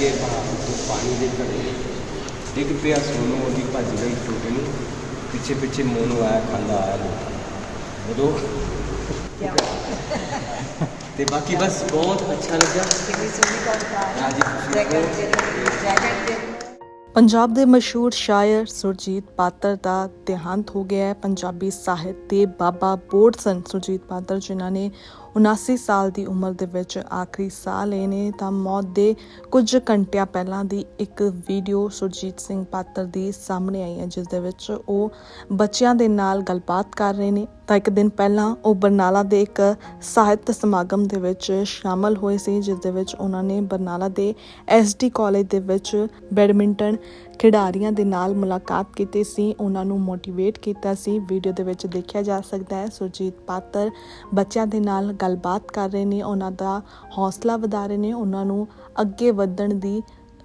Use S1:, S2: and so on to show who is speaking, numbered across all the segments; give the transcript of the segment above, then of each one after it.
S1: ਗਏ ਬਾਹਰ ਤੋਂ ਪਾਣੀ ਦੇ ਘੜੇ ਡਿੱਗ ਪਿਆ ਸੋਨੂੰ ਉਹਦੀ ਭੱਜ ਗਈ ਟੁੱਟ ਨੂੰ ਪਿੱਛੇ ਪਿੱਛੇ ਮੋਨੂ ਆਇਆ ਖਾਂਦਾ ਆਇਆ ਨੂੰ। ਉਦੋਂ ਤੇ ਬਾਕੀ ਬਸ ਬਹੁਤ ਅੱਛਾ ਲੱਗਾ
S2: ਕਿੰਨੀ ਸੋਹਣੀ ਕਵਿਤਾ
S1: ਰਾਜੀ ਖੁਸ਼ੀ
S2: ਜੈਕਟ
S3: ਪੰਜਾਬ ਦੇ ਮਸ਼ਹੂਰ ਸ਼ਾਇਰ ਸੁਰਜੀਤ ਪਾਤਰ ਦਾ ਦੇਹਾਂਤ ਹੋ ਗਿਆ ਹੈ। ਪੰਜਾਬੀ ਸਾਹਿਤ ਦੇ ਬਾਬਾ ਬੋੜ ਸਨ ਸੁਰਜੀਤ ਪਾਤਰ, ਜਿਨ੍ਹਾਂ ਨੇ 79 ਸਾਲ ਦੀ ਉਮਰ ਦੇ ਵਿੱਚ ਆਖਰੀ ਸਾਹ ਲਏ ਨੇ। ਤਾਂ ਮੌਤ ਦੇ ਕੁਝ ਘੰਟਿਆਂ ਪਹਿਲਾਂ ਦੀ ਇੱਕ ਵੀਡੀਓ ਸੁਰਜੀਤ ਸਿੰਘ ਪਾਤਰ ਦੀ ਸਾਹਮਣੇ ਆਈ ਹੈ, ਜਿਸ ਦੇ ਵਿੱਚ ਉਹ ਬੱਚਿਆਂ ਦੇ ਨਾਲ ਗੱਲਬਾਤ ਕਰ ਰਹੇ ਨੇ। ਤਾਂ ਇੱਕ ਦਿਨ ਪਹਿਲਾਂ ਉਹ ਬਰਨਾਲਾ ਦੇ ਇੱਕ ਸਾਹਿਤ ਸਮਾਗਮ ਦੇ ਵਿੱਚ ਸ਼ਾਮਲ ਹੋਏ ਸੀ, ਜਿਸ ਦੇ ਵਿੱਚ ਉਹਨਾਂ ਨੇ ਬਰਨਾਲਾ ਦੇ ਐਸਡੀ ਕਾਲਜ ਦੇ ਵਿੱਚ ਬੈਡਮਿੰਟਨ ਖਿਡਾਰੀਆਂ ਦੇ ਨਾਲ ਮੁਲਾਕਾਤ ਕੀਤੀ ਸੀ। ਉਹਨਾਂ ਨੂੰ ਮੋਟੀਵੇਟ ਕੀਤਾ ਸੀ। ਵੀਡੀਓ ਦੇ ਵਿੱਚ ਦੇਖਿਆ ਜਾ ਸਕਦਾ ਹੈ, ਸੁਰਜੀਤ ਪਾਤਰ ਬੱਚਿਆਂ ਦੇ ਨਾਲ ਗੱਲਬਾਤ ਕਰ ਰਹੇ ਨੇ, ਉਹਨਾਂ ਦਾ ਹੌਸਲਾ ਵਧਾ ਰਹੇ ਨੇ, ਉਹਨਾਂ ਨੂੰ ਅੱਗੇ ਵਧਣ ਦੀ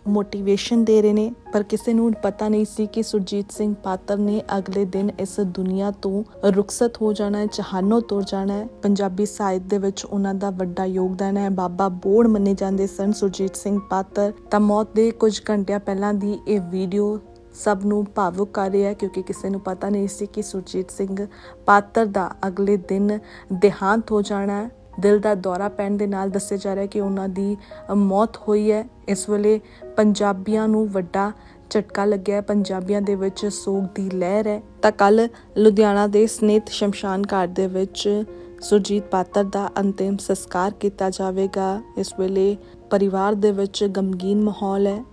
S3: ਮੋਟੀਵੇਸ਼ਨ ਦੇ ਰਹੇ ਨੇ, ਪਰ ਕਿਸੇ ਨੂੰ ਪਤਾ ਨਹੀਂ ਸੀ ਕਿ ਸੁਰਜੀਤ ਸਿੰਘ ਪਾਤਰ ਨੇ ਅਗਲੇ ਦਿਨ ਇਸ ਦੁਨੀਆ ਤੋਂ ਰੁਖਸਤ ਹੋ ਜਾਣਾ ਹੈ, ਜਹਾਨੋਂ ਤੁਰ ਜਾਣਾ ਹੈ। ਪੰਜਾਬੀ ਸਾਹਿਤ ਦੇ ਵਿੱਚ ਉਹਨਾਂ ਦਾ ਵੱਡਾ ਯੋਗਦਾਨ ਹੈ। ਬਾਬਾ ਬੋੜ ਮੰਨੇ ਜਾਂਦੇ ਸਨ ਸੁਰਜੀਤ ਸਿੰਘ ਪਾਤਰ। ਤਾਂ ਮੌਤ ਦੇ ਕੁਝ ਘੰਟਿਆਂ ਪਹਿਲਾਂ ਦੀ ਇਹ ਵੀਡੀਓ ਸਭ ਨੂੰ ਭਾਵੁਕ ਕਰ ਰਿਹਾ ਕਿਉਂਕਿ ਕਿਸੇ ਨੂੰ ਪਤਾ ਨਹੀਂ ਸੀ ਕਿ ਸੁਰਜੀਤ ਸਿੰਘ ਪਾਤਰ ਦਾ ਅਗਲੇ ਦਿਨ ਦੇਹਾਂਤ ਹੋ ਜਾਣਾ ਹੈ। ਦਿਲ ਦਾ ਦੌਰਾ ਪੈਣ ਦੇ ਨਾਲ ਦੱਸਿਆ ਜਾ ਰਿਹਾ ਹੈ ਕਿ ਉਹਨਾਂ ਦੀ ਮੌਤ ਹੋਈ ਹੈ। ਇਸ ਵੇਲੇ ਪੰਜਾਬੀਆਂ ਨੂੰ ਵੱਡਾ ਝਟਕਾ ਲੱਗਿਆ ਹੈ। ਪੰਜਾਬੀਆਂ ਦੇ ਵਿੱਚ ਸੋਗ ਦੀ ਲਹਿਰ ਹੈ। ਤਾਂ ਕੱਲ ਲੁਧਿਆਣਾ ਦੇ ਸਨੇਤ ਸ਼ਮਸ਼ਾਨ ਘਾਟ ਦੇ ਵਿੱਚ ਸੁਰਜੀਤ ਪਾਤਰ ਦਾ ਅੰਤਿਮ ਸੰਸਕਾਰ ਕੀਤਾ ਜਾਵੇਗਾ। ਇਸ ਵੇਲੇ ਪਰਿਵਾਰ ਦੇ ਵਿੱਚ ਗਮਗੀਨ ਮਾਹੌਲ ਹੈ।